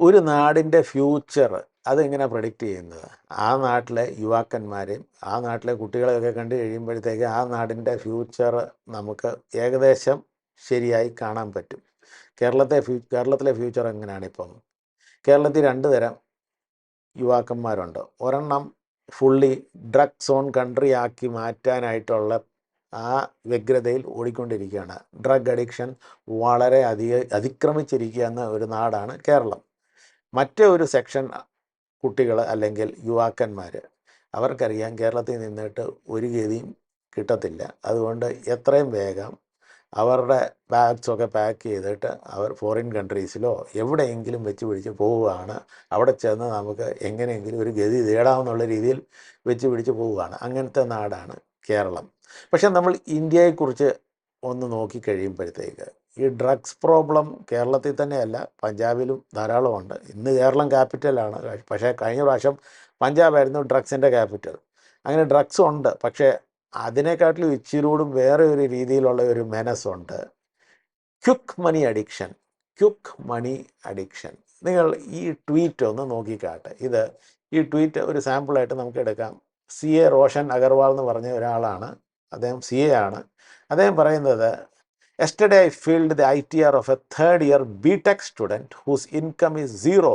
ഒരു നാടിന്റെ ഫ്യൂച്ചർ അതെങ്ങനെ പ്രഡിക്റ്റ് ചെയ്യുന്നത്? ആ നാട്ടിലെ യുവാക്കന്മാരെയും ആ നാട്ടിലെ കുട്ടികളെയൊക്കെ കണ്ടു കഴിയുമ്പോഴത്തേക്ക് ആ നാടിന്റെ ഫ്യൂച്ചർ നമുക്ക് ഏകദേശം ശരിയായി കാണാൻ പറ്റും. കേരളത്തെ ഫ്യൂ കേരളത്തിലെ ഫ്യൂച്ചർ എങ്ങനെയാണ് ഇപ്പം? കേരളത്തിൽ രണ്ട് തരം യുവാക്കന്മാരുണ്ട്. ഒരെണ്ണം ഫുള്ളി ഡ്രഗ് സോൺ കൺട്രി ആക്കി മാറ്റാനായിട്ടുള്ള ആ വ്യഗ്രതയിൽ ഓടിക്കൊണ്ടിരിക്കുകയാണ്. ഡ്രഗ് അഡിക്ഷൻ വളരെ അധിക അതിക്രമിച്ചിരിക്കുന്ന ഒരു നാടാണ് കേരളം. മറ്റേ ഒരു സെക്ഷൻ കുട്ടികൾ അല്ലെങ്കിൽ യുവാക്കന്മാർ അവർക്കറിയാം കേരളത്തിൽ നിന്നിട്ട് ഒരു ഗതിയും കിട്ടത്തില്ല. അതുകൊണ്ട് എത്രയും വേഗം അവരുടെ ബാഗ്സൊക്കെ പാക്ക് ചെയ്തിട്ട് അവർ ഫോറിൻ കൺട്രീസിലോ എവിടെയെങ്കിലും വെച്ച് പിടിച്ച് പോവുകയാണ്. അവിടെ ചെന്ന് നമുക്ക് എങ്ങനെയെങ്കിലും ഒരു ഗതി നേടാമെന്നുള്ള രീതിയിൽ വെച്ച് പിടിച്ച് പോവുകയാണ്. അങ്ങനത്തെ നാടാണ് കേരളം. പക്ഷെ നമ്മൾ ഇന്ത്യയെക്കുറിച്ച് ഒന്ന് നോക്കിക്കഴിയുമ്പോഴത്തേക്ക് ഈ ഡ്രഗ്സ് പ്രോബ്ലം കേരളത്തിൽ തന്നെയല്ല പഞ്ചാബിലും ധാരാളമുണ്ട്. ഇന്ന് കേരളം ക്യാപിറ്റലാണ് പക്ഷേ കഴിഞ്ഞ പ്രാവശ്യം പഞ്ചാബായിരുന്നു ഡ്രഗ്സിന്റെ ക്യാപിറ്റൽ അങ്ങനെ ഡ്രഗ്സ് ഉണ്ട്. പക്ഷേ അതിനെക്കാട്ടിലും ഇച്ചിരൂടും വേറെ ഒരു രീതിയിലുള്ള ഒരു മെനസ്സുണ്ട്. Quick money addiction quick money addiction നിങ്ങൾ ഈ ട്വീറ്റ് ഒന്ന് നോക്കിക്കാട്ടെ. ഇത് ഈ ട്വീറ്റ് ഒരു സാമ്പിളായിട്ട് നമുക്ക് എടുക്കാം. സി എ റോഷൻ അഗർവാൾ എന്ന് പറഞ്ഞ ഒരാളാണ്. അദ്ദേഹം സി എ ആണ്. അദ്ദേഹം പറയുന്നത് yesterday I filed the I T R of a third year B tech student whose income is zero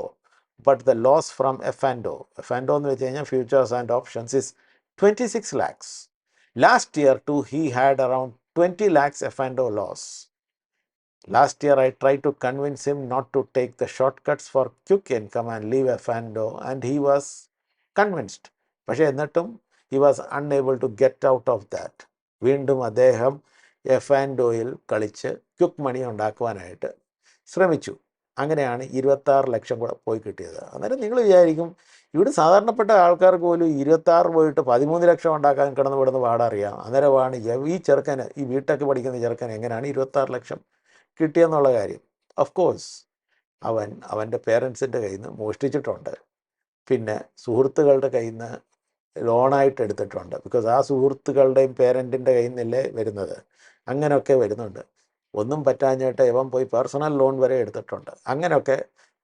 but the loss from F and O F and O എന്ന് വെച്ച് കഴിഞ്ഞാൽ futures and options is twenty six lakhs last year to he had around twenty lakhs F and O loss last year I try to convince him not to take the short cuts for quick income and leave F and O and he was convinced പക്ഷേ എന്നിട്ടും he was unable to get out of that വീണ്ടും അദ്ദേഹം F and ഒയിൽ കളിച്ച് quick മണി ഉണ്ടാക്കുവാനായിട്ട് ശ്രമിച്ചു. അങ്ങനെയാണ് ഇരുപത്താറ് ലക്ഷം കൂടെ പോയി കിട്ടിയത്. അന്നേരം നിങ്ങൾ വിചാരിക്കും ഇവിടെ സാധാരണപ്പെട്ട ആൾക്കാർക്ക് പോലും ഇരുപത്താറ് പോയിട്ട് പതിമൂന്ന് ലക്ഷം ഉണ്ടാക്കാൻ കിടന്ന് വിടുന്ന പാടറിയാം. അന്നേരമാണ് ഈ ചെറുക്കന് ഈ വീട്ടൊക്കെ പഠിക്കുന്ന ചെറുക്കൻ എങ്ങനെയാണ് ഇരുപത്താറ് ലക്ഷം കിട്ടിയെന്നുള്ള കാര്യം. ഓഫ് കോഴ്സ് അവൻ അവന്റെ പേരൻസിന്റെ കയ്യിൽ നിന്ന് മോഷ്ടിച്ചിട്ടുണ്ട്. പിന്നെ സുഹൃത്തുക്കളുടെ കയ്യിൽ നിന്ന് ലോണായിട്ട് എടുത്തിട്ടുണ്ട്. ബിക്കോസ് ആ സുഹൃത്തുക്കളുടെയും പേരന്റിന്റെ കയ്യിൽ നിന്നല്ലേ വരുന്നത്. അങ്ങനെയൊക്കെ വരുന്നുണ്ട്. ഒന്നും പറ്റാഞ്ഞിട്ട് ഇവൻ പോയി പേഴ്സണൽ ലോൺ വരെ എടുത്തിട്ടുണ്ട്. അങ്ങനെയൊക്കെ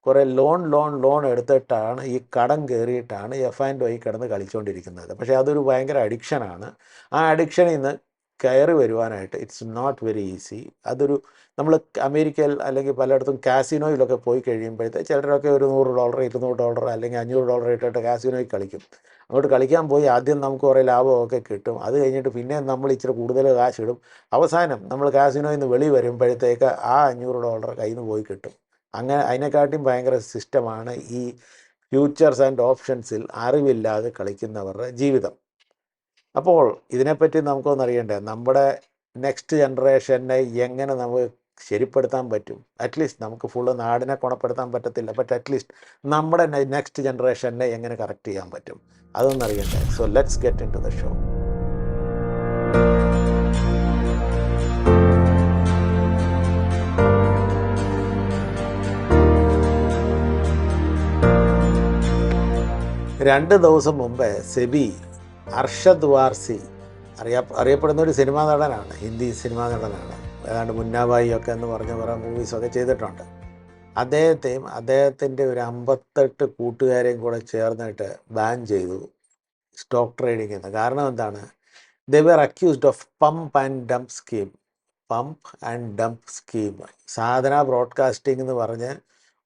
കുറേ ലോൺ ലോൺ ലോൺ എടുത്തിട്ടാണ് ഈ കടം കയറിയിട്ടാണ് എഫ് ആൻഡ് ഒയി കിടന്ന് കളിച്ചുകൊണ്ടിരിക്കുന്നത് പക്ഷേ അതൊരു ഭയങ്കര അഡിക്ഷനാണ് ആ അഡിക്ഷനിൽ നിന്ന് കയറി വരുവാനായിട്ട് ഇറ്റ്സ് നോട്ട് വെരി ഈസി അതൊരു നമ്മൾ അമേരിക്കയിൽ അല്ലെങ്കിൽ പലയിടത്തും കാസിനോയിലൊക്കെ പോയി കഴിയുമ്പോഴത്തെ ചിലരൊക്കെ ഒരു നൂറ് ഡോളർ ഇരുന്നൂറ് ഡോളർ അല്ലെങ്കിൽ അഞ്ഞൂറ് ഡോളർ ഇട്ടിട്ട് കാസിനോയിൽ കളിക്കും. അങ്ങോട്ട് കളിക്കാൻ പോയി ആദ്യം നമുക്ക് കുറേ ലാഭമൊക്കെ കിട്ടും. അത് കഴിഞ്ഞിട്ട് പിന്നെ നമ്മൾ ഇച്ചിരി കൂടുതൽ കാശ് ഇടും. അവസാനം നമ്മൾ കാസിനോയിൽ നിന്ന് വെളി വരുമ്പോഴത്തേക്ക് ആ അഞ്ഞൂറ് ഡോളർ കയ്യിൽ നിന്ന് പോയി കിട്ടും. അങ്ങനെ അതിനെക്കാട്ടിയും ഭയങ്കര സിസ്റ്റമാണ് ഈ ഫ്യൂച്ചേഴ്സ് ആൻഡ് ഓപ്ഷൻസിൽ അറിവില്ലാതെ കളിക്കുന്നവരുടെ ജീവിതം. അപ്പോൾ ഇതിനെപ്പറ്റി നമുക്കൊന്നറിയണ്ടേ നമ്മുടെ നെക്സ്റ്റ് ജനറേഷനെ എങ്ങനെ നമുക്ക് ശരിപ്പെടുത്താൻ പറ്റും. അറ്റ്ലീസ്റ്റ് നമുക്ക് ഫുള്ള് നാടിനെ ഗുണപ്പെടുത്താൻ പറ്റത്തില്ല. ബട്ട് അറ്റ്ലീസ്റ്റ് നമ്മുടെ നെക്സ്റ്റ് ജനറേഷനെ എങ്ങനെ കറക്റ്റ് ചെയ്യാൻ പറ്റും? അതൊന്നും അറിയണ്ടേ? So let's get into the show രണ്ട് ദിവസം മുമ്പേ സെബി അർഷദ് വാർസി അറിയ അറിയപ്പെടുന്ന ഒരു സിനിമാ നടനാണ്. ഹിന്ദി സിനിമാ നടനാണ്. ഏതാണ്ട് മുന്നാബായി ഒക്കെ എന്ന് പറഞ്ഞ കുറേ മൂവീസൊക്കെ ചെയ്തിട്ടുണ്ട്. അദ്ദേഹത്തെയും അദ്ദേഹത്തിന്റെ ഒരു അമ്പത്തെട്ട് കൂട്ടുകാരെയും കൂടെ ചേർന്നിട്ട് ബാൻ ചെയ്തു. സ്റ്റോക്ക് ട്രേഡിംഗ് എന്ന്. കാരണം എന്താണ്? They were accused of pump and dump scheme pump and dump scheme Sadhna broadcasting എന്ന് പറഞ്ഞ്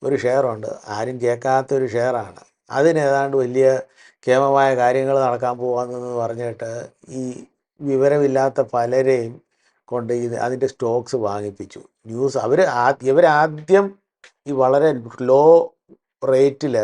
ഒരു ഷെയറുണ്ട് ആരും കേൾക്കാത്ത ഒരു ഷെയറാണ് അതിനേതാണ്ട് വലിയ കേമമായ കാര്യങ്ങൾ നടക്കാൻ പോകാമെന്ന് പറഞ്ഞിട്ട് ഈ വിവരമില്ലാത്ത പലരെയും കൊണ്ട് ഇത് അതിന്റെ സ്റ്റോക്സ് വാങ്ങിപ്പിച്ചു. ന്യൂസ് അവർ ഇവരാദ്യം ഈ വളരെ ലോ റേറ്റിൽ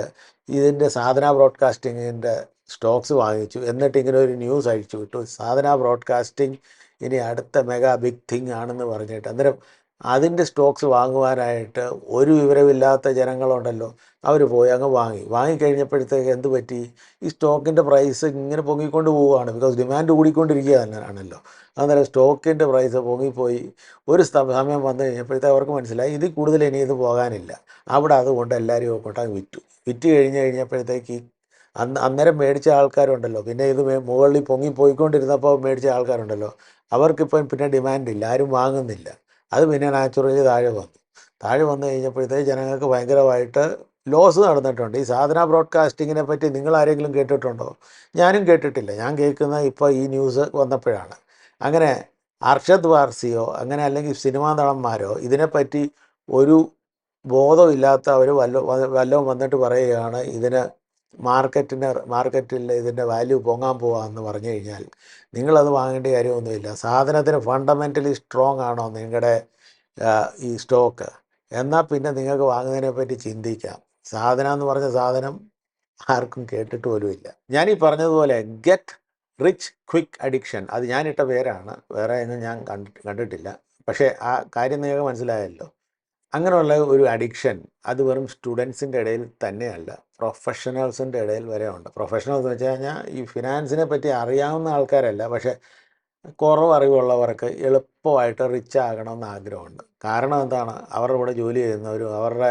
ഇതിന്റെ സാധന ബ്രോഡ്കാസ്റ്റിങ്ങിന്റെ സ്റ്റോക്സ് വാങ്ങിച്ചു. എന്നിട്ട് ഇങ്ങനെ ഒരു ന്യൂസ് അഴിച്ചു വിട്ടു. സാധന ബ്രോഡ്കാസ്റ്റിംഗ് ഇനി അടുത്ത മെഗാ ബിഗ് തിങ് ആണെന്ന് പറഞ്ഞിട്ട്. അന്നേരം അതിന്റെ സ്റ്റോക്സ് വാങ്ങുവാനായിട്ട് ഒരു വിവരമില്ലാത്ത ജനങ്ങളുണ്ടല്ലോ അവർ പോയി അങ്ങ് വാങ്ങി. വാങ്ങിക്കഴിഞ്ഞപ്പോഴത്തേക്ക് എന്ത് പറ്റി? ഈ സ്റ്റോക്കിന്റെ പ്രൈസ് ഇങ്ങനെ പൊങ്ങിക്കൊണ്ട് പോവുകയാണ്. ബിക്കോസ് ഡിമാൻഡ് കൂടിക്കൊണ്ടിരിക്കുക തന്നെയാണല്ലോ. അന്നേരം സ്റ്റോക്കിന്റെ പ്രൈസ് പൊങ്ങിപ്പോയി. ഒരു സമയം വന്നു കഴിഞ്ഞപ്പോഴത്തേക്ക് അവർക്ക് മനസ്സിലായി ഇതിൽ കൂടുതൽ ഇനി ഇത് പോകാനില്ല. അവിടെ അതുകൊണ്ട് എല്ലാവരും കൊണ്ടാണ് വിറ്റു. വിറ്റ് കഴിഞ്ഞ് കഴിഞ്ഞപ്പോഴത്തേക്ക് അന്ന് അന്നേരം മേടിച്ച ആൾക്കാരുണ്ടല്ലോ. പിന്നെ ഇത് മുകളിൽ പൊങ്ങി പോയിക്കൊണ്ടിരുന്നപ്പോൾ മേടിച്ച ആൾക്കാരുണ്ടല്ലോ. അവർക്കിപ്പം പിന്നെ ഡിമാൻഡ് ഇല്ല. ആരും വാങ്ങുന്നില്ല. അത് പിന്നെ നാച്ചുറലി താഴെ വന്നു. താഴെ വന്നു കഴിഞ്ഞപ്പോഴത്തേക്ക് ജനങ്ങൾക്ക് ഭയങ്കരമായിട്ട് ലോസ് നടന്നിട്ടുണ്ട്. ഈ സാധന ബ്രോഡ്കാസ്റ്റിങ്ങിനെ പറ്റി നിങ്ങൾ ആരെങ്കിലും കേട്ടിട്ടുണ്ടോ? ഞാനും കേട്ടിട്ടില്ല. ഞാൻ കേൾക്കുന്ന ഇപ്പോൾ ഈ ന്യൂസ് വന്നപ്പോഴാണ്. അങ്ങനെ അർഷദ് വാർസിയോ അങ്ങനെ അല്ലെങ്കിൽ സിനിമാ നടന്മാരോ ഇതിനെപ്പറ്റി ഒരു ബോധമില്ലാത്ത അവർ വല്ല വല്ലതും വന്നിട്ട് പറയുകയാണ് ഇതിന് മാർക്കറ്റിന് മാർക്കറ്റിൽ ഇതിന്റെ വാല്യൂ പൊങ്ങാൻ പോവാമെന്ന് പറഞ്ഞു കഴിഞ്ഞാൽ നിങ്ങളത് വാങ്ങേണ്ട കാര്യമൊന്നുമില്ല. സാധനത്തിന് ഫണ്ടമെന്റലി സ്ട്രോങ് ആണോ നിങ്ങളുടെ ഈ സ്റ്റോക്ക് എന്നാൽ പിന്നെ നിങ്ങൾക്ക് വാങ്ങുന്നതിനെ പറ്റി ചിന്തിക്കാം. സാധനം എന്ന് പറഞ്ഞ സാധനം ആർക്കും കേട്ടിട്ട് പോലുമില്ല ഞാൻ ഈ പറഞ്ഞതുപോലെ ഗെറ്റ് റിച്ച് ക്വിക്ക് അഡിക്ഷൻ അത് ഞാനിട്ട പേരാണ്. വേറെ ഞാൻ കണ്ടിട്ടില്ല. പക്ഷേ ആ കാര്യം നിങ്ങൾക്ക് മനസ്സിലായല്ലോ. അങ്ങനെയുള്ള ഒരു അഡിക്ഷൻ അത് വെറും സ്റ്റുഡൻസിന്റെ ഇടയിൽ തന്നെയല്ല പ്രൊഫഷണൽസിന്റെ ഇടയിൽ വരെ ഉണ്ട്. പ്രൊഫഷണൽസ് എന്ന് വെച്ച് കഴിഞ്ഞാൽ ഈ ഫിനാൻസിനെ പറ്റി അറിയാവുന്ന ആൾക്കാരല്ല പക്ഷേ കുറവ് അറിവുള്ളവർക്ക് എളുപ്പമായിട്ട് റിച്ച് ആകണമെന്ന് ആഗ്രഹമുണ്ട്. കാരണം എന്താണ്? അവരുടെ കൂടെ ജോലി ചെയ്യുന്നവരും അവരുടെ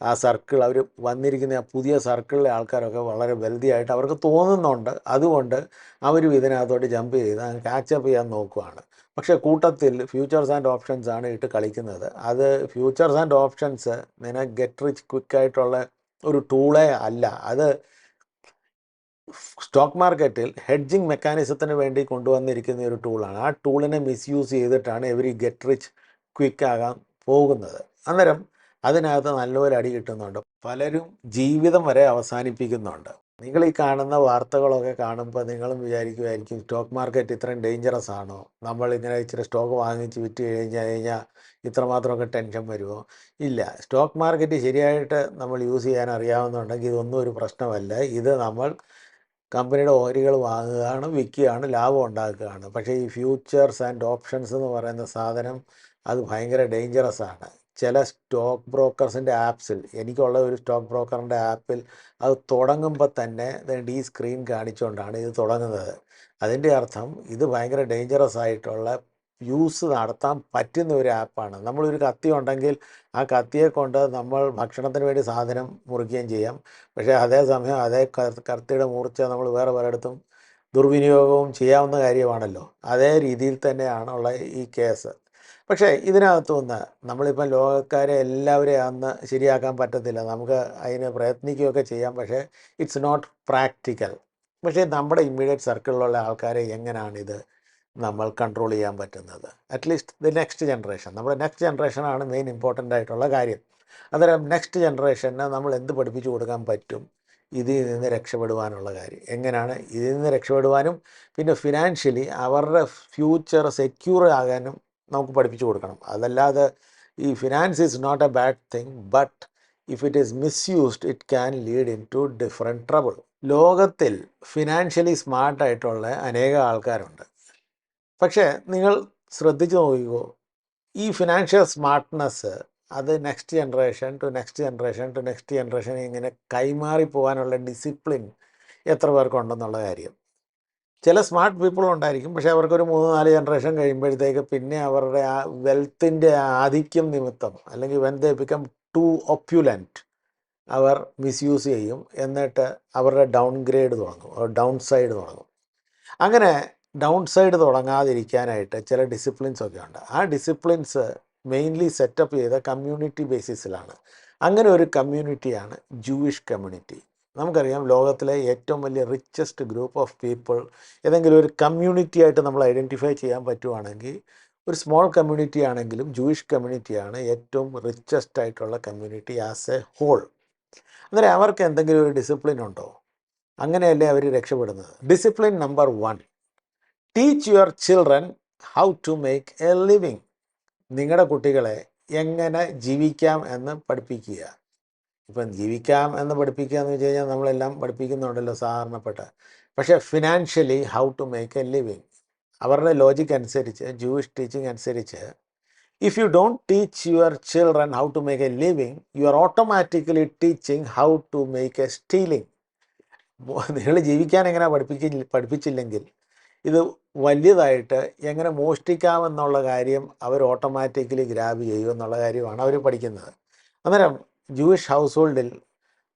ആ സർക്കിൾ അവർ വന്നിരിക്കുന്ന ആ പുതിയ സർക്കിളിലെ ആൾക്കാരൊക്കെ വളരെ വെൽതി ആയിട്ട് അവർക്ക് തോന്നുന്നുണ്ട്. അതുകൊണ്ട് അവരും ഇതിനകത്തോട്ട് ജമ്പ് ചെയ്ത് കാച്ചപ്പ് ചെയ്യാൻ നോക്കുവാണ്. പക്ഷേ കൂട്ടത്തിൽ ഫ്യൂച്ചേഴ്സ് ആൻഡ് ഓപ്ഷൻസ് ആണ് ഇട്ട് കളിക്കുന്നത്. അത് ഫ്യൂച്ചേഴ്സ് ആൻഡ് ഓപ്ഷൻസ് നിന ഗെറ്റ് റിച്ച് ക്വിക്കായിട്ടുള്ള ഒരു ടൂളേ അല്ല. അത് സ്റ്റോക്ക് മാർക്കറ്റിൽ ഹെഡ്ജിങ് മെക്കാനിസത്തിന് വേണ്ടി കൊണ്ടുവന്നിരിക്കുന്ന ഒരു ടൂളാണ് ആ ടൂളിനെ മിസ്യൂസ് ചെയ്തിട്ടാണ് എവരി ഗെറ്റ് റിച്ച് ക്വിക്ക് ആകാൻ പോകുന്നത്. അന്നേരം അതിനകത്ത് നല്ലൊരു അടി കിട്ടുന്നുണ്ട്. പലരും ജീവിതം വരെ അവസാനിപ്പിക്കുന്നുണ്ട്. നിങ്ങൾ ഈ കാണുന്ന വാർത്തകളൊക്കെ കാണുമ്പോൾ നിങ്ങളും വിചാരിക്കുമായിരിക്കും സ്റ്റോക്ക് മാർക്കറ്റ് ഇത്രയും ഡേഞ്ചറസ് ആണോ? നമ്മൾ ഇങ്ങനെ ഇച്ചിരി സ്റ്റോക്ക് വാങ്ങിച്ച് വിറ്റ് കഴിഞ്ഞ് കഴിഞ്ഞാൽ ഇത്രമാത്രമൊക്കെ ടെൻഷൻ വരുമോ ഇല്ല. സ്റ്റോക്ക് മാർക്കറ്റ് ശരിയായിട്ട് നമ്മൾ യൂസ് ചെയ്യാൻ അറിയാവുന്നുണ്ടെങ്കിൽ ഇതൊന്നും ഒരു പ്രശ്നമല്ല. ഇത് നമ്മൾ കമ്പനിയുടെ ഓഹരികൾ വാങ്ങുകയാണ് വിൽക്കുകയാണ് ലാഭം ഉണ്ടാക്കുകയാണ്. പക്ഷേ ഈ ഫ്യൂച്ചേഴ്സ് ആൻഡ് ഓപ്ഷൻസ് എന്ന് പറയുന്ന സാധനം അത് ഭയങ്കര ഡേഞ്ചറസ് ആണ്. ചില സ്റ്റോക്ക് ബ്രോക്കേഴ്സിന്റെ ആപ്സിൽ എനിക്കുള്ള ഒരു സ്റ്റോക്ക് ബ്രോക്കറിന്റെ ആപ്പിൽ അത് തുടങ്ങുമ്പോൾ തന്നെ ഈ സ്ക്രീൻ കാണിച്ചുകൊണ്ടാണ് ഇത് തുടങ്ങുന്നത്. അതിന്റെ അർത്ഥം ഇത് ഭയങ്കര ഡേഞ്ചറസ് ആയിട്ടുള്ള യൂസ് നടത്താൻ പറ്റുന്ന ഒരു ആപ്പാണ് നമ്മളൊരു കത്തി ഉണ്ടെങ്കിൽ ആ കത്തിയെ കൊണ്ട് നമ്മൾ ഭക്ഷണത്തിന് വേണ്ടി സാധനം മുറിക്കുകയും ചെയ്യാം. പക്ഷേ അതേസമയം അതേ കത്തിയുടെ മൂർച്ച നമ്മൾ വേറെ പലയിടത്തും ദുർവിനിയോഗവും ചെയ്യാവുന്ന കാര്യമാണല്ലോ. അതേ രീതിയിൽ തന്നെയാണുള്ള ഈ കേസ് പക്ഷേ ഇതിനകത്തുനിന്ന് നമ്മളിപ്പം ലോകക്കാരെ എല്ലാവരെയും അന്ന് ശരിയാക്കാൻ പറ്റത്തില്ല. നമുക്ക് അതിന് പ്രയത്നിക്കുകയൊക്കെ ചെയ്യാം. പക്ഷേ ഇറ്റ്സ് നോട്ട് പ്രാക്ടിക്കൽ പക്ഷേ നമ്മുടെ ഇമ്മീഡിയറ്റ് സർക്കിളിലുള്ള ആൾക്കാരെ എങ്ങനെയാണിത് നമ്മൾ കൺട്രോൾ ചെയ്യാൻ പറ്റുന്നത്? At least the next generation നമ്മുടെ നെക്സ്റ്റ് ജനറേഷനാണ് മെയിൻ ഇമ്പോർട്ടന്റ് ആയിട്ടുള്ള കാര്യം. അന്നേരം നെക്സ്റ്റ് ജനറേഷന് നമ്മൾ എന്ത് പഠിപ്പിച്ചു കൊടുക്കാൻ പറ്റും? ഇതിൽ നിന്ന് രക്ഷപ്പെടുവാനുള്ള കാര്യം. എങ്ങനെയാണ് ഇതിൽ നിന്ന് രക്ഷപ്പെടുവാനും പിന്നെ ഫിനാൻഷ്യലി അവരുടെ ഫ്യൂച്ചർ സെക്യൂർ ആകാനും നമുക്ക് പഠിപ്പിച്ചു കൊടുക്കണം. അതല്ലാതെ ഈ finance is not a bad thing but if it is misused it can lead into different trouble ലോകത്തിൽ ഫിനാൻഷ്യലി സ്മാർട്ടായിട്ടുള്ള അനേക ആൾക്കാരുണ്ട്. പക്ഷേ നിങ്ങൾ ശ്രദ്ധിച്ചു നോക്കിക്കോ ഈ ഫിനാൻഷ്യൽ സ്മാർട്ട്നെസ് അത് next generation to next generation to next generation ഇങ്ങനെ കൈമാറി പോകാനുള്ള ഡിസിപ്ലിൻ എത്ര പേർക്കുണ്ടെന്നുള്ള കാര്യം. ചില സ്മാർട്ട് പീപ്പിൾ ഉണ്ടായിരിക്കും. പക്ഷേ അവർക്കൊരു മൂന്ന് നാല് ജനറേഷൻ കഴിയുമ്പോഴത്തേക്ക് പിന്നെ അവരുടെ ആ വെൽത്തിന്റെ ആധിക്യം നിമിത്തം അല്ലെങ്കിൽ when they become too opulent our misuse ചെയ്യും. എന്നിട്ട് അവരുടെ ഡൗൺ ഗ്രേഡ് തുടങ്ങും ഡൗൺ സൈഡ് തുടങ്ങും. അങ്ങനെ ഡൗൺ സൈഡ് തുടങ്ങാതിരിക്കാനായിട്ട് ചില ഡിസിപ്ലിൻസ് ഒക്കെ ഉണ്ട്. ആ ഡിസിപ്ലിൻസ് മെയിൻലി സെറ്റപ്പ് ചെയ്ത കമ്മ്യൂണിറ്റി ബേസിസിലാണ് അങ്ങനെ ഒരു കമ്മ്യൂണിറ്റിയാണ് ജൂയിഷ് കമ്മ്യൂണിറ്റി നമുക്കറിയാം ലോകത്തിലെ ഏറ്റവും വലിയ റിച്ചസ്റ്റ് ഗ്രൂപ്പ് ഓഫ് പീപ്പിൾ ഏതെങ്കിലും ഒരു കമ്മ്യൂണിറ്റി ആയിട്ട് നമ്മൾ ഐഡന്റിഫൈ ചെയ്യാൻ പറ്റുവാണെങ്കിൽ ഒരു സ്മോൾ കമ്മ്യൂണിറ്റി ആണെങ്കിലും ജൂയിഷ് കമ്മ്യൂണിറ്റിയാണ് ഏറ്റവും റിച്ചസ്റ്റ് ആയിട്ടുള്ള കമ്മ്യൂണിറ്റി ആസ് എ ഹോൾ അന്നേരം അവർക്ക് എന്തെങ്കിലും ഒരു ഡിസിപ്ലിൻ ഉണ്ടോ? അങ്ങനെയല്ലേ അവർ രക്ഷപ്പെടുന്നത്. Discipline number one teach your children how to make a living നിങ്ങളുടെ കുട്ടികളെ എങ്ങനെ ജീവിക്കാം എന്ന് പഠിപ്പിക്കുക. ഇപ്പം ജീവിക്കാം എന്ന് പഠിപ്പിക്കുക എന്ന് വെച്ച് കഴിഞ്ഞാൽ നമ്മളെല്ലാം പഠിപ്പിക്കുന്നുണ്ടല്ലോ സാധാരണപ്പെട്ട. പക്ഷേ financially how to make a living അവരുടെ ലോജിക് അനുസരിച്ച് ജൂയിഷ് ടീച്ചിങ് അനുസരിച്ച് if you don't teach your children how to make a living you are automatically teaching how to make a stealing നിങ്ങൾ ജീവിക്കാൻ എങ്ങനെ പഠിപ്പിക്ക പഠിപ്പിച്ചില്ലെങ്കിൽ ഇത് വലിയതായിട്ട് എങ്ങനെ മോഷ്ടിക്കാമെന്നുള്ള കാര്യം അവർ ഓട്ടോമാറ്റിക്കലി ഗ്രാബ് ചെയ്യും എന്നുള്ള കാര്യമാണ് അവർ പഠിക്കുന്നത്. അന്നേരം ജൂയിഷ് ഹൗസ് ഹോൾഡിൽ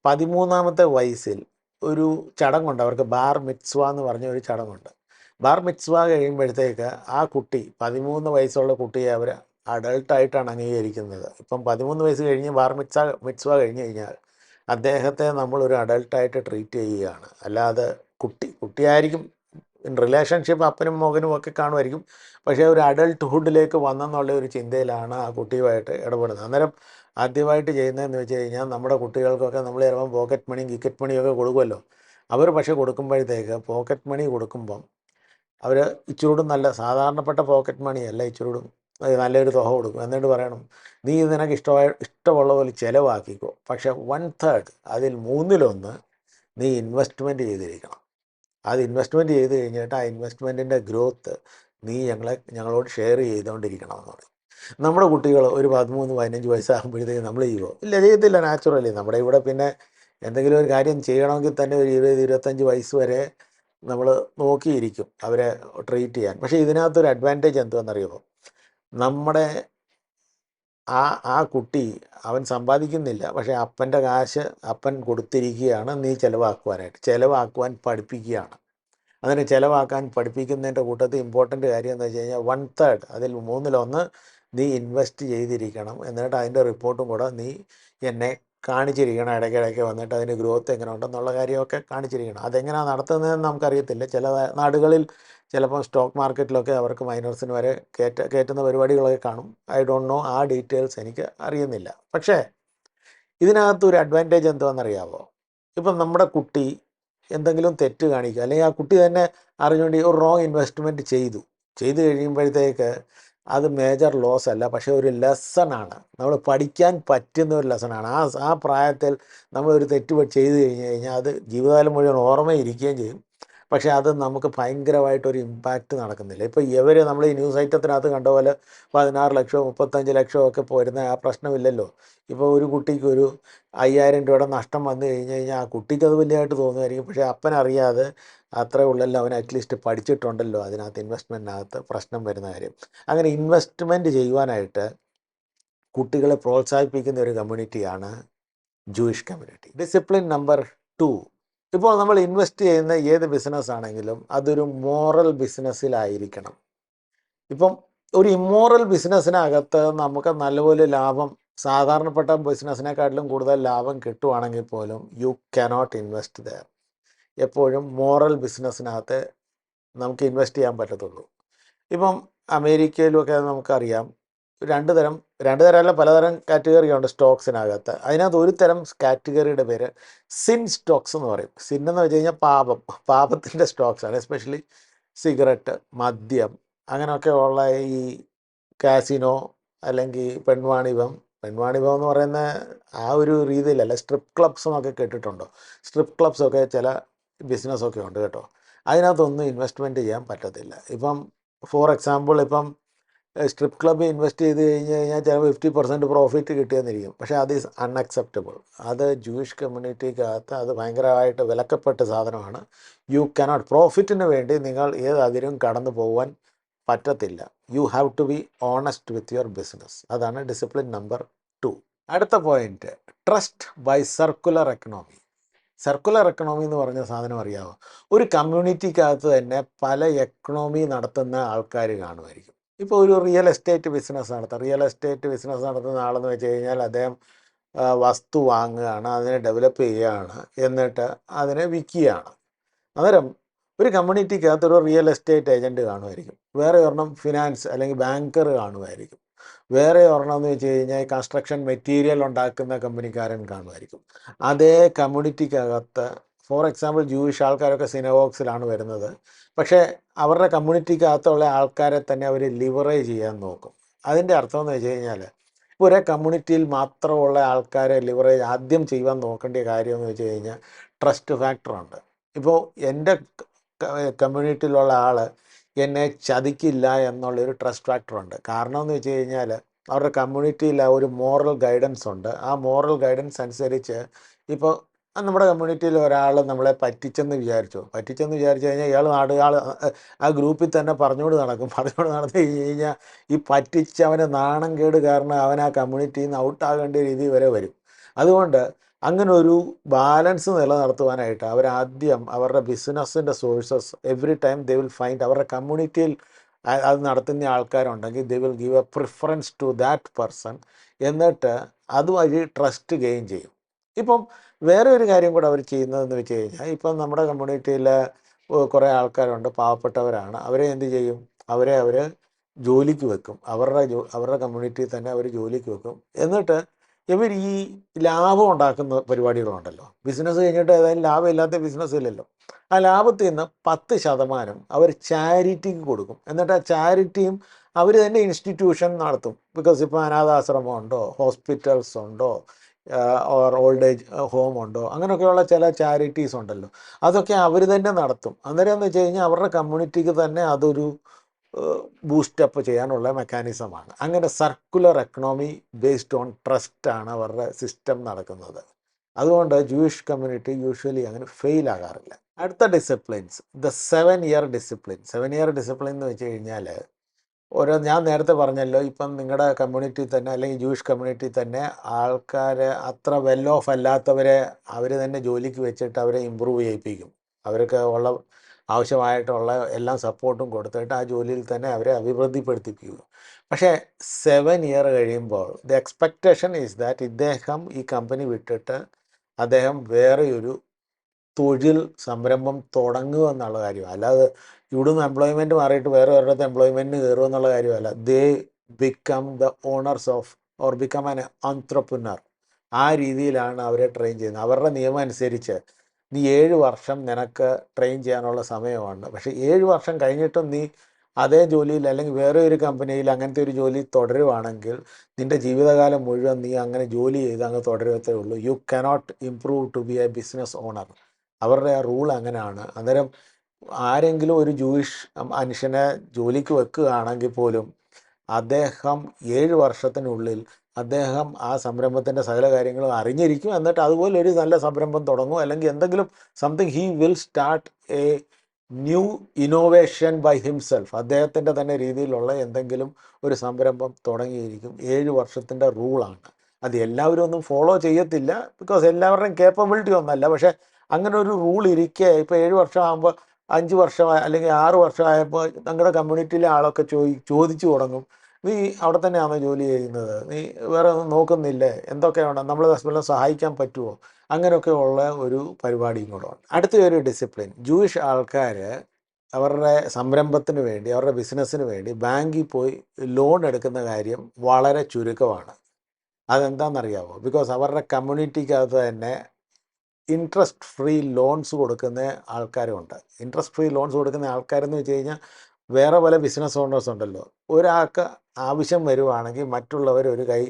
പതിമൂന്നാമത്തെ വയസ്സിൽ ഒരു ചടങ്ങുണ്ട്. അവർക്ക് ബാർ മിറ്റ്സ്വ എന്ന് പറഞ്ഞ ഒരു ചടങ്ങുണ്ട്. ബാർ മിറ്റ്സ്വ കഴിയുമ്പോഴത്തേക്ക് ആ കുട്ടി പതിമൂന്ന് വയസ്സുള്ള കുട്ടിയെ അവർ അഡൾട്ടായിട്ടാണ് അംഗീകരിക്കുന്നത്. ഇപ്പം പതിമൂന്ന് വയസ്സ് കഴിഞ്ഞ് ബാർ മിറ്റ്സ മിറ്റ്സ്വ കഴിഞ്ഞ് കഴിഞ്ഞാൽ അദ്ദേഹത്തെ നമ്മൾ നമ്മളൊരു അഡൾട്ടായിട്ട് ട്രീറ്റ് ചെയ്യുകയാണ്. അല്ലാതെ കുട്ടി കുട്ടിയായിരിക്കും റിലേഷൻഷിപ്പ് അപ്പനും മകനും ഒക്കെ കാണുമായിരിക്കും. പക്ഷേ ഒരു അഡൾട്ട്ഹുഡിലേക്ക് വന്നെന്നുള്ള ഒരു ചിന്തയിലാണ് ആ കുട്ടിയുമായിട്ട് ഇടപെടുന്നത്. അന്നേരം ആദ്യമായിട്ട് ചെയ്യുന്നതെന്ന് വെച്ച് കഴിഞ്ഞാൽ നമ്മുടെ കുട്ടികൾക്കൊക്കെ നമ്മൾ ചിലപ്പം പോക്കറ്റ് മണിയും കിക്കറ്റ് മണിയൊക്കെ കൊടുക്കുമല്ലോ. അവർ പക്ഷേ കൊടുക്കുമ്പോഴത്തേക്ക് പോക്കറ്റ് മണി കൊടുക്കുമ്പം അവർ ഇച്ചിരൂടും നല്ല സാധാരണപ്പെട്ട പോക്കറ്റ് മണിയല്ല ഇച്ചിരൂടും നല്ലൊരു തുക കൊടുക്കും. എന്നിട്ട് പറയണം നീ ഇത് നിനക്ക് ഇഷ്ടമായ ഇഷ്ടമുള്ള പോലെ ചിലവാക്കിക്കോ. പക്ഷേ വൺ തേർഡ് അതിൽ മൂന്നിലൊന്ന് നീ ഇൻവെസ്റ്റ്മെന്റ് ചെയ്തിരിക്കണം. അത് ഇൻവെസ്റ്റ്മെന്റ് ചെയ്ത് കഴിഞ്ഞിട്ട് ആ ഇൻവെസ്റ്റ്മെന്റിന്റെ ഗ്രോത്ത് നീ ഞങ്ങളെ ഞങ്ങളോട് ഷെയർ ചെയ്തുകൊണ്ടിരിക്കണം എന്ന് പറയും നമ്മുടെ കുട്ടികൾ ഒരു പതിമൂന്ന് പതിനഞ്ച് വയസ്സാകുമ്പോഴത്തേക്ക് നമ്മൾ ചെയ്യുമോ ഇല്ല ചെയ്യത്തില്ല നാച്ചുറലി നമ്മുടെ ഇവിടെ പിന്നെ എന്തെങ്കിലും ഒരു കാര്യം ചെയ്യണമെങ്കിൽ തന്നെ ഒരു ഇരുപത് ഇരുപത്തഞ്ച് വയസ്സ് വരെ നമ്മൾ നോക്കിയിരിക്കും അവരെ ട്രീറ്റ് ചെയ്യാൻ. പക്ഷേ ഇതിനകത്തൊരു അഡ്വാന്റേജ് എന്തുവെന്നറിയുമോ നമ്മുടെ ആ ആ കുട്ടി അവൻ സമ്പാദിക്കുന്നില്ല. പക്ഷേ അപ്പന്റെ കാശ് അപ്പൻ കൊടുത്തിരിക്കുകയാണ് നീ ചിലവാക്കുവാനായിട്ട്. ചിലവാക്കുവാൻ പഠിപ്പിക്കുകയാണ്. അതിന് ചിലവാക്കാൻ പഠിപ്പിക്കുന്നതിന്റെ കൂട്ടത്തിൽ ഇമ്പോർട്ടന്റ് കാര്യം എന്ന് വെച്ച് കഴിഞ്ഞാൽ വൺ തേർഡ് അതിൽ മൂന്നിലൊന്ന് നീ ഇൻവെസ്റ്റ് ചെയ്തിരിക്കണം. എന്നിട്ട് അതിന്റെ റിപ്പോർട്ടും കൂടെ നീ എന്നെ കാണിച്ചിരിക്കണം. ഇടയ്ക്കിടയ്ക്ക് വന്നിട്ട് അതിന്റെ ഗ്രോത്ത് എങ്ങനെ ഉണ്ടെന്നുള്ള കാര്യമൊക്കെ കാണിച്ചിരിക്കണം. അതെങ്ങനെയാണ് നടത്തുന്നതെന്ന് നമുക്കറിയത്തില്ല. ചില നാടുകളിൽ ചിലപ്പോൾ സ്റ്റോക്ക് മാർക്കറ്റിലൊക്കെ അവർക്ക് മൈനേഴ്സിന് വരെ കയറ്റ കയറ്റുന്ന പരിപാടികളൊക്കെ കാണും. ഐ ഡോണ്ട് നോ ആ ഡീറ്റെയിൽസ് എനിക്ക് അറിയുന്നില്ല. പക്ഷേ ഇതിനകത്ത് ഒരു അഡ്വാന്റേജ് എന്താണെന്നറിയാമോ ഇപ്പം നമ്മുടെ കുട്ടി എന്തെങ്കിലും തെറ്റ് കാണിക്കുക അല്ലെങ്കിൽ ആ കുട്ടി തന്നെ അറിഞ്ഞുകൊണ്ട് ഒരു റോങ് ഇൻവെസ്റ്റ്മെന്റ് ചെയ്തു. ചെയ്തു കഴിയുമ്പോഴത്തേക്ക് അത് മേജർ ലോസ് അല്ല പക്ഷേ ഒരു ലെസണാണ് നമ്മൾ പഠിക്കാൻ പറ്റുന്ന ഒരു ലെസണാണ് ആ ആ പ്രായത്തിൽ നമ്മളൊരു തെറ്റ് ചെയ്ത് കഴിഞ്ഞ് കഴിഞ്ഞാൽ അത് ജീവിതകാലം മുഴുവൻ ഓർമ്മയിരിക്കുകയും ചെയ്യും. പക്ഷേ അത് നമുക്ക് ഭയങ്കരമായിട്ടൊരു ഇമ്പാക്റ്റ് നടക്കുന്നില്ല. ഇപ്പോൾ ഇവർ നമ്മൾ ഈ ന്യൂസ് ഐറ്റത്തിനകത്ത് കണ്ട പോലെ പതിനാറ് ലക്ഷമോ മുപ്പത്തഞ്ച് ലക്ഷമോ ഒക്കെ പോരുന്ന ആ പ്രശ്നമില്ലല്ലോ. ഇപ്പോൾ ഒരു കുട്ടിക്ക് ഒരു അയ്യായിരം രൂപയുടെ നഷ്ടം വന്നു കഴിഞ്ഞ് കഴിഞ്ഞാൽ ആ കുട്ടിക്ക് അത് വലിയതായിട്ട് തോന്നുമായിരിക്കും. പക്ഷേ അപ്പനറിയാതെ അത്രേ ഉള്ളല്ലോ അവൻ അറ്റ്ലീസ്റ്റ് പഠിച്ചിട്ടുണ്ടല്ലോ. അതിനകത്ത് ഇൻവെസ്റ്റ്മെന്റിനകത്ത് പ്രശ്നം വരുന്ന കാര്യം. അങ്ങനെ ഇൻവെസ്റ്റ്മെന്റ് ചെയ്യുവാനായിട്ട് കുട്ടികളെ പ്രോത്സാഹിപ്പിക്കുന്ന ഒരു കമ്മ്യൂണിറ്റിയാണ് Jewish community discipline number two ഇപ്പോൾ നമ്മൾ ഇൻവെസ്റ്റ് ചെയ്യുന്ന ഏത് ബിസിനസ് ആണെങ്കിലും അതൊരു മോറൽ ബിസിനസ്സിലായിരിക്കണം ഇപ്പം ഒരു ഇമ്മോറൽ ബിസിനസ്സിനകത്ത് നമുക്ക് നല്ലപോലെ ലാഭം സാധാരണപ്പെട്ട ബിസിനസ്സിനെക്കാട്ടിലും കൂടുതൽ ലാഭം കിട്ടുവാണെങ്കിൽ പോലും യു കനോട്ട് ഇൻവെസ്റ്റ് ദയർ എപ്പോഴും മോറൽ ബിസിനസ്സിനകത്ത് നമുക്ക് ഇൻവെസ്റ്റ് ചെയ്യാൻ പറ്റത്തുള്ളൂ. ഇപ്പം അമേരിക്കയിലുമൊക്കെ നമുക്കറിയാം രണ്ട് തരം രണ്ട് തരമല്ല പലതരം കാറ്റഗറിയുണ്ട് സ്റ്റോക്സിനകത്ത്. അതിനകത്ത് ഒരു തരം കാറ്റഗറിയുടെ പേര് സിൻ സ്റ്റോക്സ് എന്ന് പറയും. സിൻ എന്ന് വെച്ച് കഴിഞ്ഞാൽ പാപം. പാപത്തിന്റെ സ്റ്റോക്സാണ് എസ്പെഷ്യലി സിഗരറ്റ് മദ്യം അങ്ങനെയൊക്കെ ഉള്ള ഈ കാസിനോ അല്ലെങ്കിൽ പെൺവാണിഭം. പെൺവാണിഭം എന്ന് പറയുന്ന ആ ഒരു രീതിയിലല്ല സ്ട്രിപ്പ് ക്ലബ്സ് എന്നൊക്കെ കേട്ടിട്ടുണ്ടോ? സ്ട്രിപ്പ് ക്ലബ്സൊക്കെ ചില ബിസിനസ്സൊക്കെ ഉണ്ട് കേട്ടോ. അതിനകത്തൊന്നും ഇൻവെസ്റ്റ്മെന്റ് ചെയ്യാൻ പറ്റത്തില്ല. ഇപ്പം ഫോർ എക്സാമ്പിൾ ഇപ്പം സ്ട്രിപ്പ് ക്ലബ്ബ് ഇൻവെസ്റ്റ് ചെയ്ത് കഴിഞ്ഞ് കഴിഞ്ഞാൽ ചിലപ്പോൾ ഫിഫ്റ്റി പെർസെന്റ് പ്രോഫിറ്റ് കിട്ടിയെന്നിരിക്കും. പക്ഷേ അത് ഈസ് അൺഅക്സെപ്റ്റബിൾ അത് ജൂയിഷ് കമ്മ്യൂണിറ്റിക്കകത്ത് അത് ഭയങ്കരമായിട്ട് വിലക്കപ്പെട്ട സാധനമാണ്. യു കനോട്ട് പ്രോഫിറ്റിന് വേണ്ടി നിങ്ങൾ ഏത് അതിരും കടന്നു പോകാൻ പറ്റത്തില്ല. You have to be honest with your business അതാണ് ഡിസിപ്ലിൻ നമ്പർ ടു അടുത്ത point trust by circular economy circular economy എന്ന് പറഞ്ഞ സാധനം അറിയാമോ ഒരു കമ്മ്യൂണിറ്റിക്കകത്ത് തന്നെ പല എക്കണോമി നടത്തുന്ന ആൾക്കാർ കാണുമായിരിക്കും. ഇപ്പോൾ ഒരു റിയൽ എസ്റ്റേറ്റ് ബിസിനസ് നടത്തുക റിയൽ എസ്റ്റേറ്റ് ബിസിനസ് നടത്തുന്ന ആളെന്ന് വെച്ച് കഴിഞ്ഞാൽ അദ്ദേഹം വസ്തു വാങ്ങുകയാണ് അതിനെ ഡെവലപ്പ് ചെയ്യുകയാണ് എന്നിട്ട് അതിനെ വിൽക്കുകയാണ് അന്നേരം ഒരു കമ്മ്യൂണിറ്റിക്കകത്ത് ഒരു റിയൽ എസ്റ്റേറ്റ് ഏജന്റ് കാണുമായിരിക്കും. വേറെ ഒരെണ്ണം ഫിനാൻസ് അല്ലെങ്കിൽ ബാങ്കർ കാണുമായിരിക്കും. വേറെ ഒരെണ്ണം എന്ന് വെച്ച് കഴിഞ്ഞാൽ കൺസ്ട്രക്ഷൻ മെറ്റീരിയൽ ഉണ്ടാക്കുന്ന കമ്പനിക്കാരൻ കാണുമായിരിക്കും. അതേ കമ്മ്യൂണിറ്റിക്കകത്ത് ഫോർ എക്സാമ്പിൾ ജൂയിഷ് ആൾക്കാരൊക്കെ സിനവോക്സിലാണ് വരുന്നത്. പക്ഷേ അവരുടെ കമ്മ്യൂണിറ്റിക്കകത്തുള്ള ആൾക്കാരെ തന്നെ അവർ ലിവറേജ് ചെയ്യാൻ നോക്കും. അതിന്റെ അർത്ഥം എന്ന് വെച്ച് കഴിഞ്ഞാൽ ഇപ്പോൾ ഒരേ കമ്മ്യൂണിറ്റിയിൽ മാത്രമുള്ള ആൾക്കാരെ ലിവറേജ് ആദ്യം ചെയ്യുവാൻ നോക്കേണ്ട കാര്യമെന്ന് വെച്ച് കഴിഞ്ഞാൽ ട്രസ്റ്റ് ഫാക്ടറുണ്ട് ഇപ്പോൾ എന്റെ കമ്മ്യൂണിറ്റിയിലുള്ള ആൾ എന്നെ ചതിക്കില്ല എന്നുള്ളൊരു ട്രസ്റ്റ് ഫാക്ടറുണ്ട് കാരണം എന്ന് വെച്ച് കഴിഞ്ഞാൽ അവരുടെ കമ്മ്യൂണിറ്റിയിൽ ഒരു മോറൽ ഗൈഡൻസ് ഉണ്ട്. ആ മോറൽ ഗൈഡൻസ് അനുസരിച്ച് ഇപ്പോൾ നമ്മുടെ കമ്മ്യൂണിറ്റിയിൽ ഒരാൾ നമ്മളെ പറ്റിച്ചെന്ന് വിചാരിച്ചു. പറ്റിച്ചെന്ന് വിചാരിച്ചു കഴിഞ്ഞാൽ ഇയാൾ നാടുകാൾ ആ ഗ്രൂപ്പിൽ തന്നെ പറഞ്ഞുകൊണ്ട് നടക്കും. പറഞ്ഞുകൊണ്ട് നടന്നു കഴിഞ്ഞ് കഴിഞ്ഞാൽ ഈ പറ്റിച്ചവന് നാണം കേട് കാരണം അവൻ ആ കമ്മ്യൂണിറ്റിയിൽ നിന്ന് ഔട്ടാകേണ്ട രീതി വരെ വരും. അതുകൊണ്ട് അങ്ങനെ ഒരു ബാലൻസ് നിലനിർത്തുവാനായിട്ട് അവരാദ്യം അവരുടെ ബിസിനസ്സിന്റെ sources every time they will find അവരുടെ കമ്മ്യൂണിറ്റിയിൽ അത് നടത്തുന്ന ആൾക്കാരുണ്ടെങ്കിൽ they will give a preference to that person എന്നിട്ട് അതുവഴി ട്രസ്റ്റ് ഗെയിൻ ചെയ്യും. ഇപ്പം വേറെ ഒരു കാര്യം കൂടെ അവർ ചെയ്യുന്നതെന്ന് വെച്ച് കഴിഞ്ഞാൽ ഇപ്പം നമ്മുടെ കമ്മ്യൂണിറ്റിയിൽ കുറേ ആൾക്കാരുണ്ട് പാവപ്പെട്ടവരാണ്. അവരെ എന്ത് ചെയ്യും? അവരെ അവർ ജോലിക്ക് വെക്കും. അവരുടെ അവരുടെ കമ്മ്യൂണിറ്റിയിൽ തന്നെ അവർ ജോലിക്ക് വെക്കും. എന്നിട്ട് ഇവർ ഈ ലാഭം ഉണ്ടാക്കുന്ന പരിപാടികളുണ്ടല്ലോ. ബിസിനസ് കഴിഞ്ഞിട്ട് ഏതായാലും ലാഭമില്ലാത്ത ബിസിനസ് ഇല്ലല്ലോ. ആ ലാഭത്തിൽ നിന്ന് പത്ത് ശതമാനം അവർ ചാരിറ്റിക്ക് കൊടുക്കും. എന്നിട്ട് ആ ചാരിറ്റിയും അവർ തന്നെ ഇൻസ്റ്റിറ്റ്യൂഷൻ നടത്തും. ബിക്കോസ് ഇപ്പോൾ അനാഥാശ്രമം ഉണ്ടോ ഹോസ്പിറ്റൽസ് ഉണ്ടോ ഓർ ഓൾഡ് ഏജ് ഹോം ഉണ്ടോ അങ്ങനെയൊക്കെയുള്ള ചില ചാരിറ്റീസ് ഉണ്ടല്ലോ. അതൊക്കെ അവർ തന്നെ നടത്തും. അന്നേരം എന്ന് വെച്ച് കഴിഞ്ഞാൽ അവരുടെ കമ്മ്യൂണിറ്റിക്ക് തന്നെ അതൊരു ബൂസ്റ്റപ്പ് ചെയ്യാനുള്ള മെക്കാനിസമാണ്. അങ്ങനെ circular economy based on trust ആണ് അവരുടെ സിസ്റ്റം നടക്കുന്നത്. അതുകൊണ്ട് ജൂയിഷ് കമ്മ്യൂണിറ്റി യൂഷ്വലി അങ്ങനെ ഫെയിൽ ആകാറില്ല. അടുത്ത disciplines the seven year discipline seven year discipline എന്ന് വെച്ച് കഴിഞ്ഞാൽ ഓരോ ഞാൻ നേരത്തെ പറഞ്ഞല്ലോ ഇപ്പം നിങ്ങളുടെ കമ്മ്യൂണിറ്റി തന്നെ അല്ലെങ്കിൽ ജൂയിഷ് കമ്മ്യൂണിറ്റി തന്നെ ആൾക്കാർ അത്ര വെൽ ഓഫ് അല്ലാത്തവരെ അവർ തന്നെ ജോലിക്ക് വെച്ചിട്ട് അവരെ ഇമ്പ്രൂവ് ചെയ്യിപ്പിക്കും. അവർക്ക് ഉള്ള ആവശ്യമായിട്ടുള്ള എല്ലാ സപ്പോർട്ടും കൊടുത്തിട്ട് ആ ജോലിയിൽ തന്നെ അവരെ അഭിവൃദ്ധിപ്പെടുത്തിപ്പിക്കും പക്ഷേ സെവൻ ഇയർ കഴിയുമ്പോൾ ദ എക്സ്പെക്റ്റേഷൻ ഈസ് ദാറ്റ് ഇദ്ദേഹം ഈ കമ്പനി വിട്ടിട്ട് അദ്ദേഹം വേറെയൊരു തൊഴിൽ സംരംഭം തുടങ്ങുക എന്നുള്ള കാര്യം അല്ലാതെ ഇവിടുന്ന് എംപ്ലോയ്മെന്റ് മാറിയിട്ട് വേറെ ഒരിടത്ത് എംപ്ലോയ്മെന്റിന് കയറുക എന്നുള്ള കാര്യമല്ല. They become the owners of or become an entrepreneur ആ രീതിയിലാണ് അവരെ ട്രെയിൻ ചെയ്യുന്നത്. അവരുടെ നിയമം അനുസരിച്ച് നീ ഏഴ് വർഷം നിനക്ക് ട്രെയിൻ ചെയ്യാനുള്ള സമയമാണ് പക്ഷേ ഏഴ് വർഷം കഴിഞ്ഞിട്ടും നീ അതേ ജോലിയിൽ അല്ലെങ്കിൽ വേറെ ഒരു കമ്പനിയിൽ അങ്ങനത്തെ ഒരു ജോലി തുടരുവാണെങ്കിൽ നിന്റെ ജീവിതകാലം മുഴുവൻ നീ അങ്ങനെ ജോലി ചെയ്ത് അങ്ങ് തുടരത്തേ ഉള്ളൂ. You cannot improve to be a business owner അവരുടെ ആ റൂൾ അങ്ങനെയാണ്. അന്നേരം ആരെങ്കിലും ഒരു ജൂയിഷ് മനുഷ്യനെ ജോലിക്ക് വെക്കുകയാണെങ്കിൽ പോലും അദ്ദേഹം ഏഴ് വർഷത്തിനുള്ളിൽ അദ്ദേഹം ആ സംരംഭത്തിന്റെ സകല കാര്യങ്ങളും അറിഞ്ഞിരിക്കും. എന്നിട്ട് അതുപോലെ ഒരു നല്ല സംരംഭം തുടങ്ങും. അല്ലെങ്കിൽ എന്തെങ്കിലും something he will start a new innovation by himself അദ്ദേഹത്തിന്റെ തന്നെ രീതിയിലുള്ള എന്തെങ്കിലും ഒരു സംരംഭം തുടങ്ങിയിരിക്കും. ഏഴ് വർഷത്തിന്റെ റൂളാണ് അത് എല്ലാവരും ഒന്നും ഫോളോ ചെയ്യത്തില്ല. ബിക്കോസ് എല്ലാവരുടെയും കേപ്പബിലിറ്റി ഒന്നല്ല. പക്ഷേ അങ്ങനെ ഒരു റൂൾ ഇരിക്കെ ഇപ്പോൾ ഏഴ് വർഷമാകുമ്പോൾ അഞ്ച് വർഷമായ അല്ലെങ്കിൽ ആറ് വർഷമായപ്പോൾ ഞങ്ങളുടെ കമ്മ്യൂണിറ്റിയിലെ ആളൊക്കെ ചോദി ചോദിച്ചു തുടങ്ങും. നീ അവിടെ തന്നെയാണോ ജോലി ചെയ്യുന്നത്? നീ വേറെ ഒന്നും നോക്കുന്നില്ലേ? എന്തൊക്കെയാണ് നമ്മൾ ഹസ്ബൻഡിനെ സഹായിക്കാൻ പറ്റുമോ അങ്ങനെയൊക്കെ ഉള്ള ഒരു പരിപാടിയും കൂടെ ഉണ്ട്. അടുത്ത ഒരു ഡിസിപ്ലിൻ ജൂയിഷ് ആൾക്കാർ അവരുടെ സംരംഭത്തിന് വേണ്ടി അവരുടെ ബിസിനസ്സിന് വേണ്ടി ബാങ്കിൽ പോയി ലോൺ എടുക്കുന്ന കാര്യം വളരെ ചുരുക്കമാണ്. അതെന്താണെന്നറിയാമോ ബിക്കോസ് അവരുടെ കമ്മ്യൂണിറ്റിക്കകത്ത് തന്നെ ഇൻട്രസ്റ്റ് ഫ്രീ ലോൺസ് കൊടുക്കുന്ന ആൾക്കാരുമുണ്ട് ഇൻട്രസ്റ്റ് ഫ്രീ ലോൺസ് കൊടുക്കുന്ന ആൾക്കാരെന്ന് വെച്ച് കഴിഞ്ഞാൽ വേറെ പല ബിസിനസ് ഓണേഴ്സ് ഉണ്ടല്ലോ. ഒരാൾക്ക് ആവശ്യം വരുവാണെങ്കിൽ മറ്റുള്ളവർ ഒരു കൈ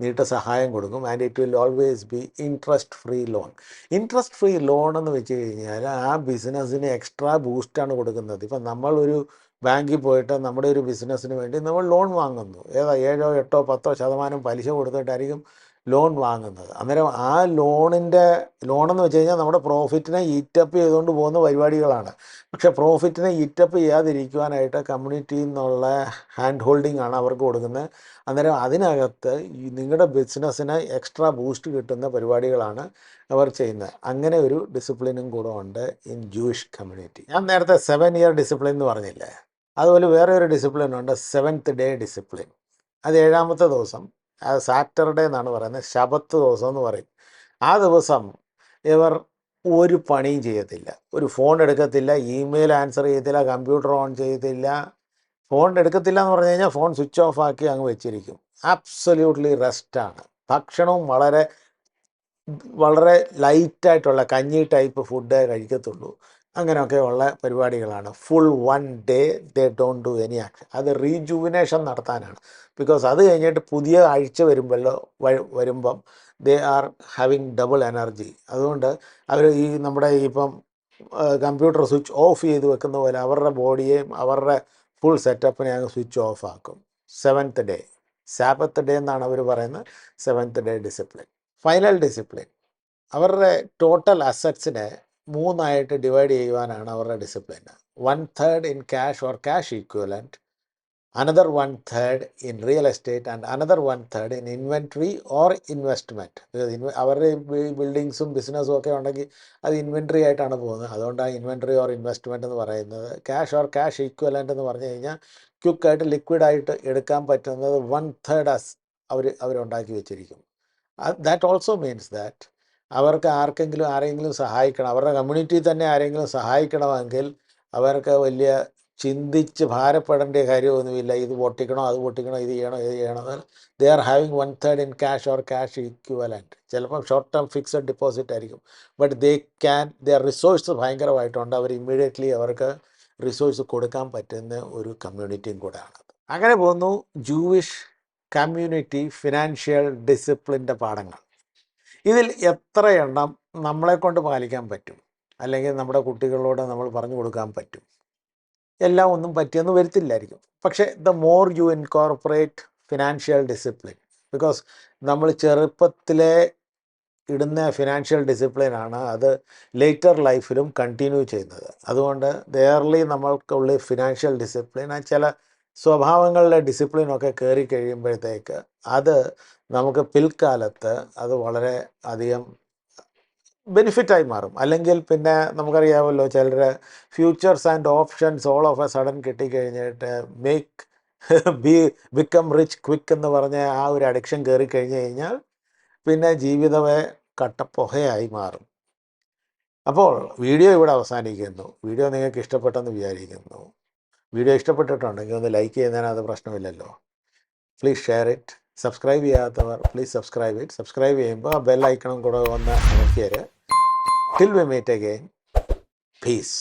നീട്ട സഹായം കൊടുക്കും. And it will always be interest free loan interest free loan എന്ന് വെച്ച് കഴിഞ്ഞാൽ ആ ബിസിനസ്സിന് എക്സ്ട്രാ ബൂസ്റ്റാണ് കൊടുക്കുന്നത്. ഇപ്പം നമ്മളൊരു ബാങ്കിൽ പോയിട്ട് നമ്മുടെ ഒരു ബിസിനസ്സിന് വേണ്ടി നമ്മൾ ലോൺ വാങ്ങുന്നു. ഏതാ ഏഴോ എട്ടോ പത്തോ ശതമാനം പലിശ കൊടുത്തിട്ടായിരിക്കും ലോൺ വാങ്ങുന്നത്. അന്നേരം ആ ലോണിന്റെ ലോണെന്ന് വെച്ച് കഴിഞ്ഞാൽ നമ്മുടെ പ്രോഫിറ്റിനെ ഈറ്റപ്പ് ചെയ്തുകൊണ്ട് പോകുന്ന പരിപാടികളാണ്. പക്ഷേ പ്രോഫിറ്റിനെ ഈറ്റപ്പ് ചെയ്യാതിരിക്കുവാനായിട്ട് കമ്മ്യൂണിറ്റിയിൽ നിന്നുള്ള ഹാൻഡ് ഹോൾഡിംഗ് ആണ് അവർക്ക് കൊടുക്കുന്നത്. അന്നേരം അതിനകത്ത് നിങ്ങളുടെ ബിസിനസ്സിന് എക്സ്ട്രാ ബൂസ്റ്റ് കിട്ടുന്ന പരിപാടികളാണ് അവർ ചെയ്യുന്നത്. അങ്ങനെ ഒരു ഡിസിപ്ലിനും കൂടെ ഉണ്ട് ഇൻ ജൂയിഷ് കമ്മ്യൂണിറ്റി ഞാൻ നേരത്തെ സെവൻ ഇയർ ഡിസിപ്ലിൻ എന്ന് പറഞ്ഞില്ലേ? അതുപോലെ വേറെ ഒരു ഡിസിപ്ലിൻ ഉണ്ട് സെവൻത്ത് ഡേ ഡിസിപ്ലിൻ അത് ഏഴാമത്തെ ദിവസം സാറ്റർഡേ എന്നാണ് പറയുന്നത് ശബത്ത് ദിവസം എന്ന് പറയും. ആ ദിവസം ഇവർ ഒരു പണിയും ചെയ്യത്തില്ല. ഒരു ഫോൺ എടുക്കത്തില്ല ഇമെയിൽ ആൻസർ ചെയ്യത്തില്ല കമ്പ്യൂട്ടർ ഓൺ ചെയ്യത്തില്ല. ഫോൺ എടുക്കത്തില്ല എന്ന് പറഞ്ഞു കഴിഞ്ഞാൽ ഫോൺ സ്വിച്ച് ഓഫ് ആക്കി അങ്ങ് വെച്ചിരിക്കും. അബ്സൊല്യൂട്ട്ലി റെസ്റ്റാണ്. ഭക്ഷണവും വളരെ വളരെ ലൈറ്റായിട്ടുള്ള കഞ്ഞി ടൈപ്പ് ഫുഡേ കഴിക്കത്തുള്ളൂ. അങ്ങനെയൊക്കെ ഉള്ള പരിപാടികളാണ്. Full one day they don't do any action അത് റീജുവിനേഷൻ നടത്താനാണ്. ബിക്കോസ് അത് കഴിഞ്ഞിട്ട് പുതിയ ആഴ്ച വരുമ്പല്ലോ വരുമ്പം they are having double energy അതുകൊണ്ട് അവർ ഈ നമ്മുടെ ഇപ്പം കമ്പ്യൂട്ടർ സ്വിച്ച് ഓഫ് ചെയ്ത് വെക്കുന്ന പോലെ അവരുടെ ബോഡിയെയും അവരുടെ ഫുൾ സെറ്റപ്പിനെ അങ്ങ് സ്വിച്ച് ഓഫ് ആക്കും. സെവൻത്ത് ഡേ സാബത്ത് ഡേ എന്നാണ് അവർ പറയുന്നത്. Seventh day discipline final discipline അവരുടെ ടോട്ടൽ അസറ്റ്സിനെ മൂന്നായിട്ട് ഡിവൈഡ് ചെയ്യുവാനാണ് അവരുടെ discipline one third in cash or cash equivalent another one third in real estate and another one third in inventory or investment അവരുടെ ബിൽഡിങ്സും ബിസിനസ്സും ഒക്കെ ഉണ്ടെങ്കിൽ അത് ഇൻവെൻട്രി ആയിട്ടാണ് പോകുന്നത്. അതുകൊണ്ടാണ് ഇൻവെൻട്രി ഓർ ഇൻവെസ്റ്റ്മെന്റ് എന്ന് പറയുന്നത്. ക്യാഷ് ഓർ ക്യാഷ് ഈക്വലന്റ് എന്ന് പറഞ്ഞു കഴിഞ്ഞാൽ ക്വിക്കായിട്ട് ലിക്വിഡായിട്ട് എടുക്കാൻ പറ്റുന്നത് വൺ തേർഡ് അസ് അവർ അവരുണ്ടാക്കി വെച്ചിരിക്കും ദാറ്റ് ഓൾസോ മീൻസ് ദാറ്റ് അവർക്ക് ആർക്കെങ്കിലും ആരെങ്കിലും സഹായിക്കണം. അവരുടെ കമ്മ്യൂണിറ്റി തന്നെ ആരെങ്കിലും സഹായിക്കണമെങ്കിൽ അവർക്ക് വലിയ ചിന്തിച്ച് ഭാരപ്പെടേണ്ട കാര്യമൊന്നുമില്ല. ഇത് പൊട്ടിക്കണോ അത് പൊട്ടിക്കണോ ഇത് ചെയ്യണോ ഇത് ചെയ്യണോ they are having one third in cash or cash equivalent ചിലപ്പം ഷോർട്ട് ടേം ഫിക്സഡ് ഡിപ്പോസിറ്റ് ആയിരിക്കും. But they can their resource ഭയങ്കരമായിട്ടുണ്ട്. അവർ ഇമ്മീഡിയറ്റ്ലി അവർക്ക് റിസോഴ്സ് കൊടുക്കാൻ പറ്റുന്ന ഒരു കമ്മ്യൂണിറ്റിയും കൂടെയാണ്. അങ്ങനെ പോകുന്നു. ജൂവിഷ് കമ്മ്യൂണിറ്റി ഫിനാൻഷ്യൽ ഡിസിപ്ലിന്റെ പാഠങ്ങൾ. ഇതിൽ എത്ര എണ്ണം നമ്മളെ കൊണ്ട് പാലിക്കാൻ പറ്റും? അല്ലെങ്കിൽ നമ്മുടെ കുട്ടികളോട് നമ്മൾ പറഞ്ഞു കൊടുക്കാൻ പറ്റും? എല്ലാം ഒന്നും പറ്റിയെന്ന് വരുത്തില്ലായിരിക്കും. പക്ഷേ the more you incorporate financial discipline because നമ്മൾ ചെറുപ്പത്തിലെ ഇടുന്ന ഫിനാൻഷ്യൽ ഡിസിപ്ലിനാണ് അത് ലേറ്റർ ലൈഫിലും കണ്ടിന്യൂ ചെയ്യുന്നത്. അതുകൊണ്ട് ദയർലി നമ്മൾക്കുള്ള ഫിനാൻഷ്യൽ ഡിസിപ്ലിൻ ചില സ്വഭാവങ്ങളുടെ ഡിസിപ്ലിനൊക്കെ കയറി കഴിയുമ്പോഴത്തേക്ക് അത് നമുക്ക് പിൽക്കാലത്ത് അത് വളരെ അധികം ബെനിഫിറ്റായി മാറും. അല്ലെങ്കിൽ പിന്നെ നമുക്കറിയാമല്ലോ ചിലർ futures and options all of a sudden കിട്ടിക്കഴിഞ്ഞിട്ട് make be become rich quick എന്ന് പറഞ്ഞ ആ ഒരു അഡിക്ഷൻ കയറി കഴിഞ്ഞ് കഴിഞ്ഞാൽ പിന്നെ ജീവിതമേ കട്ടപ്പൊഹയായി മാറും. അപ്പോൾ വീഡിയോ ഇവിടെ അവസാനിക്കുന്നു. വീഡിയോ നിങ്ങൾക്ക് ഇഷ്ടപ്പെട്ടെന്ന് വിചാരിക്കുന്നു. വീഡിയോ ഇഷ്ടപ്പെട്ടിട്ടുണ്ടെങ്കിൽ ഒന്ന് ലൈക്ക് ചെയ്യുന്നതിനകത്ത് പ്രശ്നമില്ലല്ലോ. പ്ലീസ് ഷെയർ ഇറ്റ് സബ്സ്ക്രൈബ് ചെയ്യാത്തവർ പ്ലീസ് സബ്സ്ക്രൈബ് ഇറ്റ് സബ്സ്ക്രൈബ് ചെയ്യുമ്പോൾ ബെൽ ഐക്കണം കൂടെ ഒന്ന് അമർത്തിയത് till we meet again peace